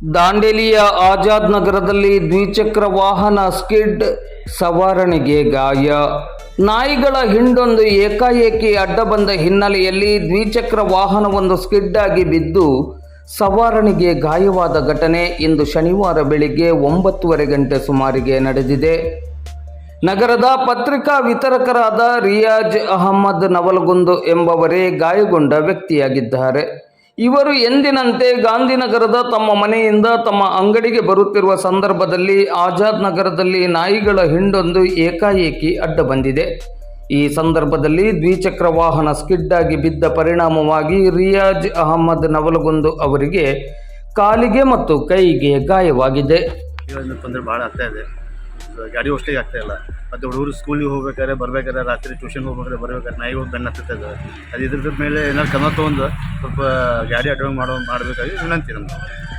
ದಾಂಡೇಲಿಯ ಆಜಾದ್ ನಗರದಲ್ಲಿ ದ್ವಿಚಕ್ರ ವಾಹನ ಸ್ಕಿಡ್ ಸವಾರಣೆಗೆ ಗಾಯ. ನಾಯಿಗಳ ಹಿಂಡೊಂದು ಏಕಾಏಕಿ ಅಡ್ಡ ಬಂದ ಹಿನ್ನೆಲೆಯಲ್ಲಿ ದ್ವಿಚಕ್ರ ವಾಹನವೊಂದು ಸ್ಕಿಡ್ ಆಗಿ ಬಿದ್ದು ಸವಾರಣಿಗೆ ಗಾಯವಾದ ಘಟನೆ ಇಂದು ಶನಿವಾರ ಬೆಳಿಗ್ಗೆ ಒಂಬತ್ತುವರೆ ಗಂಟೆ ಸುಮಾರಿಗೆ ನಡೆದಿದೆ. ನಗರದ ಪತ್ರಿಕಾ ವಿತರಕರಾದ ರಿಯಾಜ್ ಅಹಮ್ಮದ್ ನವಲಗುಂದು ಎಂಬವರೇ ಗಾಯಗೊಂಡ ವ್ಯಕ್ತಿಯಾಗಿದ್ದಾರೆ. ಇವರು ಎಂದಿನಂತೆ ಗಾಂಧಿನಗರದ ತಮ್ಮ ಮನೆಯಿಂದ ತಮ್ಮ ಅಂಗಡಿಗೆ ಬರುತ್ತಿರುವ ಸಂದರ್ಭದಲ್ಲಿ ಆಜಾದ್ ನಗರದಲ್ಲಿ ನಾಯಿಗಳ ಹಿಂಡೊಂದು ಏಕಾಏಕಿ ಅಡ್ಡ ಬಂದಿದೆ. ಈ ಸಂದರ್ಭದಲ್ಲಿ ದ್ವಿಚಕ್ರ ವಾಹನ ಸ್ಕಿಡ್ ಆಗಿ ಬಿದ್ದ ಪರಿಣಾಮವಾಗಿ ರಿಯಾಜ್ ಅಹಮ್ಮದ್ ನವಲಗುಂದು ಅವರಿಗೆ ಕಾಲಿಗೆ ಮತ್ತು ಕೈಗೆ ಗಾಯವಾಗಿದೆ. ಗಾಡಿ ಅಷ್ಟೇ ಆಗ್ತಾ ಇಲ್ಲ. ಮತ್ತು ಹುಡುಗರು ಸ್ಕೂಲಿಗೆ ಹೋಗ್ಬೇಕಾದ್ರೆ, ಬರ್ಬೇಕಾದ್ರೆ, ರಾತ್ರಿ ಟ್ಯೂಷನ್ ಹೋಗ್ಬೇಕಾದ್ರೆ, ಬರ್ಬೇಕಾದ್ರೆ ನಾಯಿ ಬೆನ್ನು ಬೆನ್ನ ಅದು. ಅದು ಮೇಲೆ ಏನಾದ್ರು ಕ್ರಮ ತೊಗೊಂಡು ಸ್ವಲ್ಪ ಗಾಡಿ ಅಡ್ವಾನ್ಸ್ ಮಾಡೋ ಮಾಡಬೇಕಾಗಿ ವಿನಂತಿ ನಮ್ಗೆ.